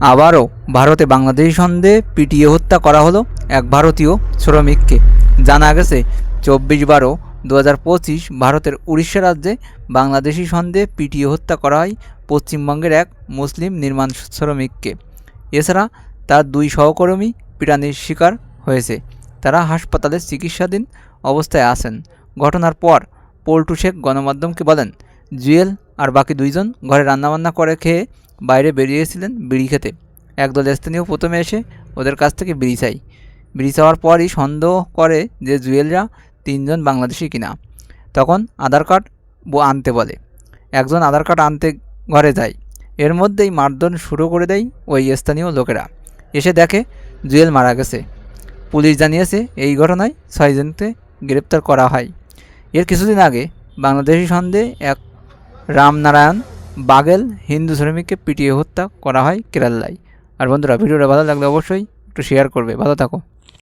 আবারও ভারতে বাংলাদেশি সন্দেহে পিটিয়ে হত্যা করা হলো এক ভারতীয় শ্রমিককে। জানা গেছে, চব্বিশ বারো দু ভারতের উড়িষ্যা রাজ্যে বাংলাদেশি সন্দেহে পিটিয়ে হত্যা করা হয় পশ্চিমবঙ্গের এক মুসলিম নির্মাণ শ্রমিককে। এছাড়া তার দুই সহকর্মী পিটানির শিকার হয়েছে। তারা হাসপাতালে চিকিৎসাধীন অবস্থায় আছেন। ঘটনার পর পল্টু শেখ গণমাধ্যমকে বলেন, জুয়েল আর বাকি দুইজন ঘরে রান্নাবান্না করে খেয়ে বাইরে বেরিয়েছিলেন বিড়ি খেতে। একদল স্থানীয় প্রথমে এসে ওদের কাছ থেকে বিড়ি চাই। বিড়ি চাওয়ার পরই সন্দেহ করে যে জুয়েলরা তিনজন বাংলাদেশি কিনা। তখন আধার কার্ড আনতে বলে। একজন আধার কার্ড আনতে ঘরে যায়। এর মধ্যেই মারধর শুরু করে দেয় ওই স্থানীয় লোকেরা। এসে দেখে জুয়েল মারা গেছে। পুলিশ জানিয়েছে এই ঘটনায় ছয়জনকে গ্রেপ্তার করা হয়। এর কিছুদিন আগে বাংলাদেশি সন্দেহে এক রামনারায়ণ বাগেল হিন্দু শ্রমিককে পিটিয়ে হত্যা করা হয় কেরালায়। আর বন্ধুরা, ভিডিওটা ভালো লাগলে অবশ্যই একটু শেয়ার করবে। ভালো থাকো।